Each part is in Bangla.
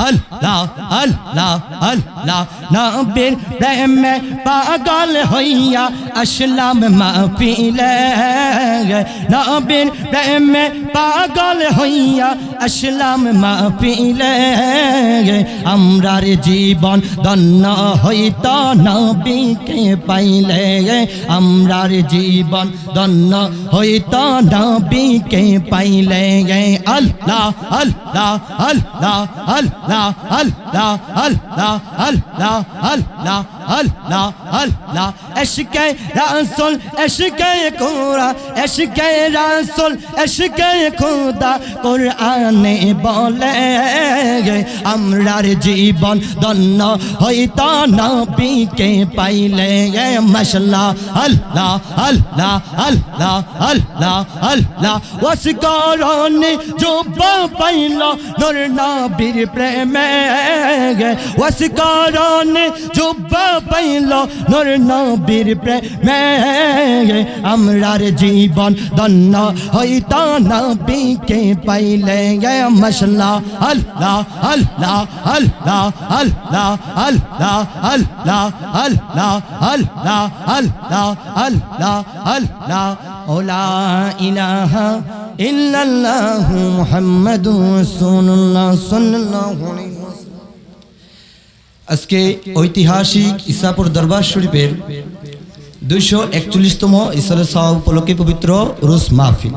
আল্লাহ আল্লাহ আল্লাহ নবীর প্রেমে পাগল হইয়া আসলাম মাহফিলে নবীর প্রেমে পাগল হইয়া আসলাম মাহফিলে আমরার জীবন দন্ন হইত নবীকে পাইলে আমরার জীবন দন্ন হইত নবীকে পাইলে আল্লাহ আল্লাহ আল্লাহ আল্লাহ la al la al la al la al la আল্লাহ আল্লাহ এশকে রাসূল এশকে কোরা এশকে রাসূল এশকে খোদা কোরআনে বলে আমরার জীবন দন্ন হইত নবীকে পাইলে মাশাল্লাহ আল্লাহ আল্লাহ আল্লাহ আল্লাহ আল্লাহ ওয়াসকরণে জুব্বা পাইল নূর নবীর প্রেমে ওয়াসকরণে জুব্বা পাইল নূর নবীর প্রেমে আমরার জীবন দন্ন হইত নবীকে পাইলে মাশাল্লাহ আল্লাহ আল্লাহ আল্লাহ আল্লাহ আল্লাহ আল্লাহ আল্লাহ আল্লাহ আল্লাহ আল্লাহ আল্লাহ ওলা ইলাহা ইল্লাল্লাহ মুহাম্মাদুর রাসূলুল্লাহ সাল্লাল্লাহু আলাইহি আজকে ঐতিহাসিক ইসাপুর দরবার শরীফের দুইশো একচল্লিশতম ঈশ্বরের সাহ উপলক্ষে পবিত্র উরুস মাহফিল।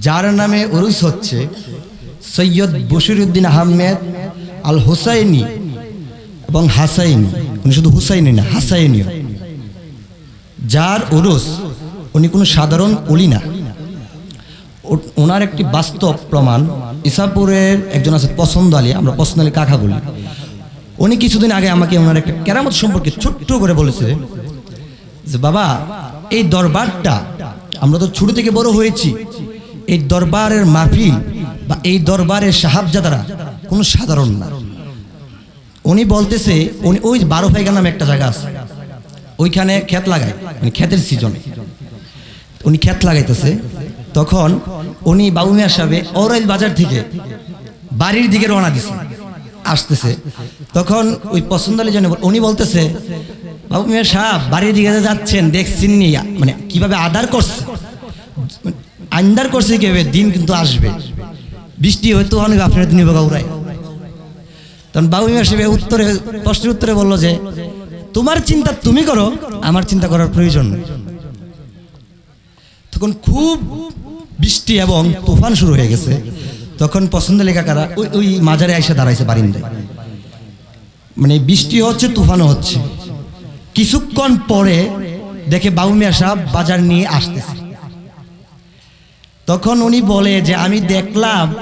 যার নামে উরুস হচ্ছে সৈয়দ বশিরুদ্দিন আহমেদ আল হুসাইনি এবং হাসাইনি। উনি শুধু হুসাইনি না, হাসাইনিও। যার উরুস উনি কোনো সাধারণ অলি না। ওনার একটি বাস্তব প্রমাণ, ইসাপুরের একজন আছে পছন্দ আলী, আমরা পছন্দ আলী কাকা বলি। উনি কিছুদিন আগে আমাকে ওনার একটা কেরামত সম্পর্কে ছোট্ট করে বলেছে যে, বাবা, এই দরবারটা আমরা তো ছোট থেকে বড় হয়েছি। এই দরবারের মাহফিল বা এই দরবারের সাহাবজাদারা কোনো সাধারণ না। উনি বলতেছে, উনি ওই বারো ফাইগা নামে একটা জায়গা আছে। ওইখানে ক্ষেত লাগায় মানে ক্ষেতের সিজনে। উনি ক্ষেত লাগাইতেছে। তখন উনি বাবু মিয়া সাহেবে ওরাইল বাজার থেকে বাড়ির দিকে রওনা দিছে। আসতেছে। তখন ওই পছন্দ আলী উনি বলতেছে, বাবু মিয়া সাহেব, বাড়ির দিকে যাচ্ছেন, দেখছেন নি মানে কীভাবে আদার করছে? আন্দার করছে কীভাবে? দিন কিন্তু আসবে। বৃষ্টি হয়তো অনেক, আপনার দিন গাউরায় তখন বাবু মিয়া সাহেব উত্তরে, প্রশ্নের উত্তরে বলল যে, তোমার চিন্তা তুমি করো, আমার চিন্তা করার প্রয়োজন তখন খুব বৃষ্টি এবং তুফান শুরু হয়ে গেছে। তখন পছন্দ লেখাকারা ওই ওই মাজারে এসে দাঁড়াইছে বারিন্দায়। মানে বৃষ্টি হচ্ছে, তুফানও হচ্ছে। কিছুক্ষণ পরে দেখে বাবু মিয়া বাজার নিয়ে আসতেছে। তখন উনি বলে যে, আমি দেখলাম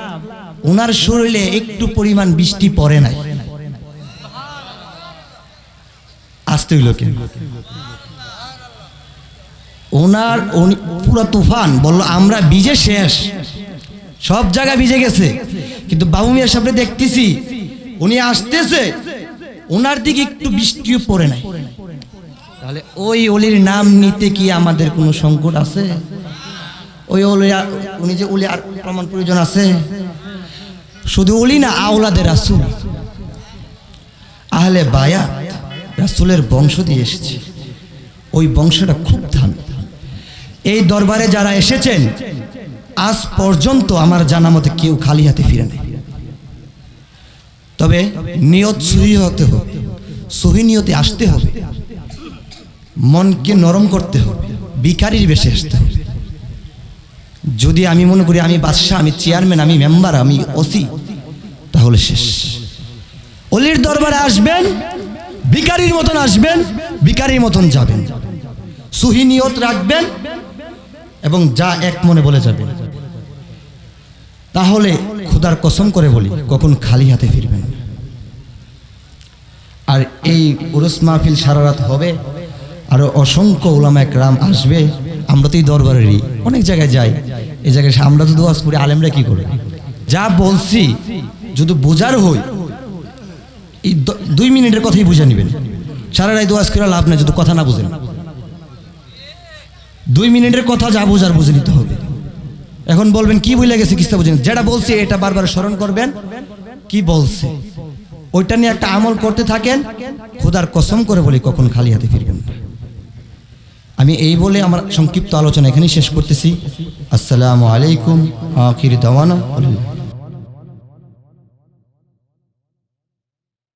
ওনার শরীরে একটু পরিমাণ বৃষ্টি পড়ে নাই। আসতে হইল কেন? ওনার পুরো তুফান, বলল, আমরা বিজে শেষ। সব জায়গা ভিজে গেছে। কিন্তু বাবু মিয়ার সামনে দেখতেছি, উনি আসতেছে ওনার দিকে একটু বৃষ্টিও পড়ে নাই। তাহলে ওই অলির নাম নিতে কি আমাদের কোনো সংকট আছে? ওই অলি, উনি যে অলি আর প্রমাণ প্রয়োজন আছে? শুধু অলি না, আওলাদের রাসুল। আহলে বায়া রাসুলের বংশ দিয়ে এসেছে। ওই বংশটা খুব ধান এই দরবারে যারা এসেছেন, আজ পর্যন্ত আমার জানা মতে কেউ খালি হাতে ফিরে নেই। তবে নিয়ত সহি হতে হবে, সহি নিয়তে আসতে হবে। মনকে নরম করতে হবে বিকারির বেশে আসতে হবে। যদি আমি মনে করি আমি বাদশাহ, আমি চেয়ারম্যান, আমি মেম্বার, আমি ওসি, তাহলে শেষ। অলির দরবারে আসবেন ভিকারির মতন আসবেন ভিকারির মতন যাবেন। সুহি নিয়ত রাখবেন এবং যা এক মনে বলে যাবেন তাহলে খুদার কসম করে বলি, কখন খালি হাতে ফিরবেন। আর এই উরুস মাহফিল সারা রাত হবে, আরও অসংখ্য ওলামা একরাম আসবে, আমরা তো এই দরবারেরই, অনেক জায়গায় যাই। এই জায়গায় আমরা তো দোয়াজ করি, আলেমরা কি করে? যা বলছি, যদি বোঝার হই, এই দুই মিনিটের কথাই বুঝে নেবেন। সারা রাত দোয়াজ করে লাভ নেই, যদি কথা না বুঝেন। দুই মিনিটের কথা যা বোঝার বুঝে নিতে হবে। এখন বলবেন, কি বুঝলে গেছে কিস্তা বুঝে যেটা বলছি, এটা বারবার স্মরণ করবেন, কি বলছে? ওইটা নিয়ে একটা আমল করতে থাকেন, খোদার কসম করে বলি, কখন খালি হাতে ফিরবেন আমি এই বলে আমার সংক্ষিপ্ত আলোচনা এখানেই শেষ করতেছি। আসসালামু আলাইকুম, আখির দাওয়ানা।